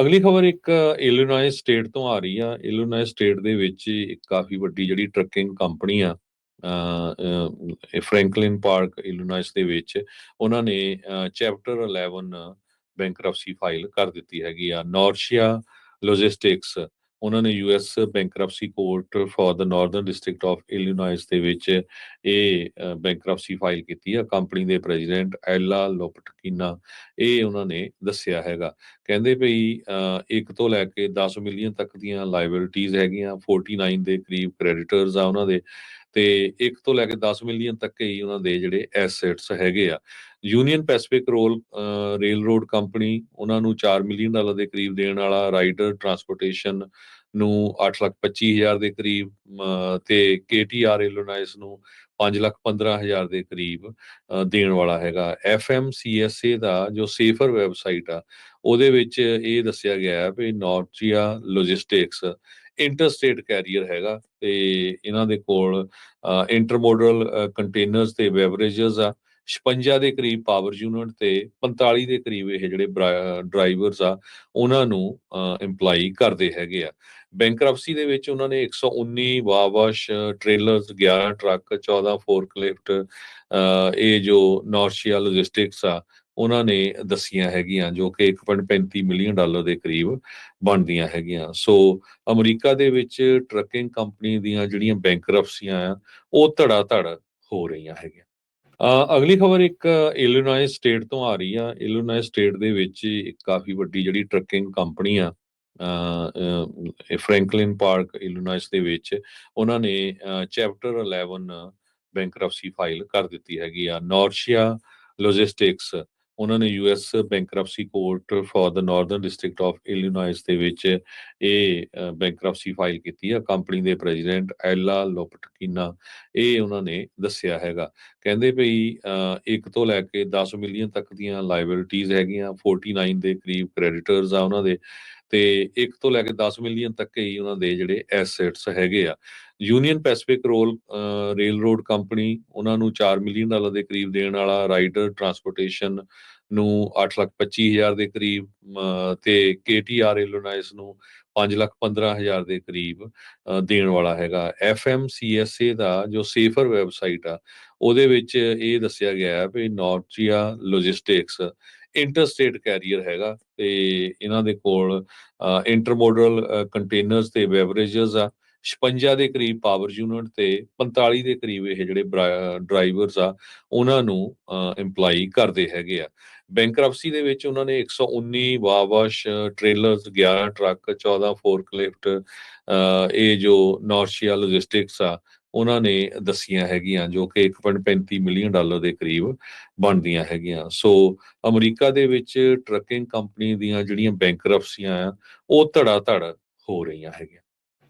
ਅਗਲੀ ਖਬਰ ਇੱਕ ਇਲੀਨੋਇਸ ਸਟੇਟ ਤੋਂ ਆ ਰਹੀ ਆ। ਇਲੀਨੋਇਸ ਸਟੇਟ ਦੇ ਵਿੱਚ ਇੱਕ ਕਾਫੀ ਵੱਡੀ ਜਿਹੜੀ ਟਰੱਕਿੰਗ ਕੰਪਨੀ ਆ ਫ੍ਰੈਂਕਲਿਨ ਪਾਰਕ ਇਲੀਨੋਇਸ ਦੇ ਵਿੱਚ ਉਹਨਾਂ ਨੇ ਚੈਪਟਰ 11 ਬੈਂਕਰਪਸੀ ਫਾਈਲ ਕਰ ਦਿੱਤੀ ਹੈਗੀ ਆ। ਨੋਰਸ਼ੀਆ ਲੌਜਿਸਟਿਕਸ ਉਹਨਾਂ ਨੇ US bankruptcy court for the northern district of Illinois ਦੇ ਵਿੱਚ ਇਹ ਬੈਂਕਰਪਸੀ ਫਾਈਲ ਕੀਤੀ ਆ ਕੰਪਨੀ ਦੇ ਪ੍ਰੈਜ਼ੀਡੈਂਟ ਐਲਾ ਲੋਪਟਕੀਨਾ। ਇਹ ਉਹਨਾਂ ਨੇ ਦੱਸਿਆ ਹੈਗਾ। ਕਹਿੰਦੇ ਭਈ ਇੱਕ ਤੋਂ ਲੈ ਕੇ 10 ਮਿਲੀਅਨ ਤੱਕ ਦੀਆਂ ਲਾਇਬਿਲਿਟੀਜ਼ ਹੈਗੀਆਂ 49 ਦੇ ਕਰੀਬ ਕ੍ਰੈਡੀਟਰਸ ਆ ਉਹਨਾਂ ਦੇ। ਤੇ ਇੱਕ ਤੋਂ ਲੈ ਕੇ 10 ਮਿਲੀਅਨ ਤੱਕ ਹੀ ਉਹਨਾਂ ਦੇ ਜਿਹੜੇ ਐਸੈਟਸ ਹੈਗੇ ਆ। ਯੂਨੀਅਨ ਪੈਸੀਫਿਕ ਰੋਲ ਰੇਲ ਰੋਡ ਕੰਪਨੀ ਉਹਨਾਂ ਨੂੰ 4 ਮਿਲੀਅਨ ਡਾਲਰ ਦੇ ਕਰੀਬ ਦੇਣ ਵਾਲਾ ਰਾਈਡਰ ਟਰਾਂਸਪੋਰਟੇਸ਼ਨ ਨੂੰ 8,25,000 ਦੇ ਕਰੀਬ ਅ, ਤੇ ਕੇਟੀਆਰ ਇਲੋਨਾਈਸ ਨੂੰ 5,15,000 ਦੇ ਕਰੀਬ ਦੇਣ ਵਾਲਾ ਹੈਗਾ। ਐਫਐਮਸੀਐਸਏ ਦਾ ਜੋ ਸੇਫਰ ਵੈਬਸਾਈਟ ਆ ਉਹਦੇ ਵਿੱਚ ਇਹ ਦੱਸਿਆ ਗਿਆ ਹੈ ਵੀ ਨੌਰਚੀਆ ਲੌਜਿਸਟਿਕਸ ਇੰਟਰਸਟੇਟ ਕੈਰੀਅਰ ਹੈਗਾ ਤੇ ਇਹਨਾਂ ਦੇ ਕੋਲ ਇੰਟਰਮੋਡਲ ਕੰਟੇਨਰਸ ਤੇ ਬੈਵਰੇजेस ਆ। 56 ਦੇ ਕਰੀਬ ਪਾਵਰ ਯੂਨਿਟ ਤੇ 45 ਦੇ ਕਰੀਬ ਇਹ ਜਿਹੜੇ ਡਰਾਈਵਰਸ ਆ, ਉਹਨਾਂ ਨੂੰ EMPLOY ਕਰਦੇ ਹੈਗੇ ਆ। ਬੈਂਕਰਪਸੀ ਦੇ ਵਿੱਚ ਉਹਨਾਂ ਨੇ 119 ਵਾਵਾਸ਼ ਟ੍ਰੇਲਰਸ 11 ਟਰੱਕ 14 ਫੋਰਕਲਿਫਟ ਇਹ ਜੋ ਨੌਰਸ਼ੀਆ ਲੌਜਿਸਟਿਕਸ ਆ, ਉਹਨਾਂ ਨੇ ਦਸੀਆਂ ਹੈਗੀਆਂ, ਜੋ ਕਿ 1.35 ਮਿਲੀਅਨ ਡਾਲਰ ਦੇ ਕਰੀਬ ਬਣਦੀਆਂ ਹੈਗੀਆਂ। ਸੋ ਅਮਰੀਕਾ ਦੇ ਵਿੱਚ ਟਰੱਕਿੰਗ ਕੰਪਨੀ ਦੀਆਂ ਜਿਹੜੀਆਂ ਬੈਂਕਰਪਸੀਆਂ ਆ, ਉਹ ਧੜਾ ਧੜ ਹੋ ਰਹੀਆਂ ਹੈਗੀਆਂ। ਅਗਲੀ ਖਬਰ ਇੱਕ ਇਲੀਨੋਇਸ ਸਟੇਟ ਤੋਂ ਆ ਰਹੀ ਆ। ਇਲੀਨੋਇਸ ਸਟੇਟ ਦੇ ਵਿੱਚ ਇੱਕ ਕਾਫੀ ਵੱਡੀ ਜਿਹੜੀ ਟਰੱਕਿੰਗ ਕੰਪਨੀ ਆ ਫ੍ਰੈਂਕਲਿਨ ਪਾਰਕ ਇਲੀਨੋਇਸ ਦੇ ਵਿੱਚ, ਉਹਨਾਂ ਨੇ ਚੈਪਟਰ 11 ਬੈਂਕਰਪਸੀ ਫਾਈਲ ਕਰ ਦਿੱਤੀ ਹੈਗੀ ਆ। ਨੋਰਸ਼ੀਆ ਲੌਜਿਸਟਿਕਸ ਉਹਨਾਂ ਨੇ US bankruptcy court for the northern district of Illinois ਦੇ ਵਿੱਚ ਇਹ ਬੈਂਕਰਪਸੀ ਫਾਈਲ ਕੀਤੀ ਆ। ਕੰਪਨੀ ਦੇ ਪ੍ਰੈਜ਼ੀਡੈਂਟ ਐਲਾ ਲੋਪਟਕੀਨਾ ਇਹ ਉਹਨਾਂ ਨੇ ਦੱਸਿਆ ਹੈਗਾ। ਕਹਿੰਦੇ ਭਈ ਅ, ਇੱਕ ਤੋਂ ਲੈ ਕੇ 10 ਮਿਲੀਅਨ ਤੱਕ ਦੀਆਂ ਲਾਇਬਿਲਿਟੀਜ਼ ਹੈਗੀਆਂ। 49 ਦੇ ਕਰੀਬ ਕ੍ਰੈਡੀਟਰਸ ਆ ਉਹਨਾਂ ਦੇ। ਤੇ ਇੱਕ ਤੋਂ ਲੈ ਕੇ 10 ਮਿਲੀਅਨ ਤੱਕ ਹੀ ਉਹਨਾਂ ਦੇ ਜਿਹੜੇ ਐਸੈਟਸ ਹੈਗੇ ਆ। ਯੂਨੀਅਨ ਪੈਸੀਫਿਕ ਰੋਲ ਰੇਲ ਰੋਡ ਕੰਪਨੀ ਉਹਨਾਂ ਨੂੰ 4 ਮਿਲੀਅਨ ਡਾਲਰ ਦੇ ਕਰੀਬ ਦੇਣ ਵਾਲਾ ਰਾਈਡਰ ਟਰਾਂਸਪੋਰਟੇਸ਼ਨ ਨੂੰ 8,25,000 ਦੇ ਕਰੀਬ ਅ, ਤੇ ਕੇਟੀਆਰ ਇਲੋਨਾਈਸ ਨੂੰ 5,15,000 ਦੇ ਕਰੀਬ ਦੇਣ ਵਾਲਾ ਹੈਗਾ। ਐਫਐਮਸੀਐਸਏ ਦਾ ਜੋ ਸੇਫਰ ਵੈਬਸਾਈਟ ਆ ਉਹਦੇ ਵਿੱਚ ਇਹ ਦੱਸਿਆ ਗਿਆ ਹੈ ਵੀ ਨੌਰਚੀਆ ਲੌਜਿਸਟਿਕਸ ਇੰਟਰਸਟੇਟ ਕੈਰੀਅਰ ਹੈਗਾ ਤੇ ਇਹਨਾਂ ਦੇ ਕੋਲ ਇੰਟਰਮੋਡਲ ਕੰਟੇਨਰਸ ਤੇ ਬੈਵਰੇजेस ਆ। 56 ਦੇ ਕਰੀਬ ਪਾਵਰ ਯੂਨਿਟ ਤੇ 45 ਦੇ ਕਰੀਬ ਇਹ ਜਿਹੜੇ ਡਰਾਈਵਰਸ ਆ, ਉਹਨਾਂ ਨੂੰ EMPLOY ਕਰਦੇ ਹੈਗੇ ਆ। ਬੈਂਕਰਪਸੀ ਦੇ ਵਿੱਚ ਉਹਨਾਂ ਨੇ 119 ਵਾਵਾਸ਼ ਟ੍ਰੇਲਰਸ 11 ਟਰੱਕ 14 ਫੋਰਕਲਿਫਟ ਇਹ ਜੋ ਨੌਰਸ਼ੀਆ ਲੌਜਿਸਟਿਕਸ ਆ, ਉਹਨਾਂ ਨੇ ਦਸੀਆਂ ਹੈਗੀਆਂ, ਜੋ ਕਿ 1.35 ਮਿਲੀਅਨ ਡਾਲਰ ਦੇ ਕਰੀਬ ਬਣਦੀਆਂ ਹੈਗੀਆਂ। ਸੋ ਅਮਰੀਕਾ ਦੇ ਵਿੱਚ ਟਰੱਕਿੰਗ ਕੰਪਨੀ ਦੀਆਂ ਜਿਹੜੀਆਂ ਬੈਂਕਰਪਸੀਆਂ ਆ, ਉਹ ਧੜਾ ਧੜ ਹੋ ਰਹੀਆਂ ਹੈਗੀਆਂ।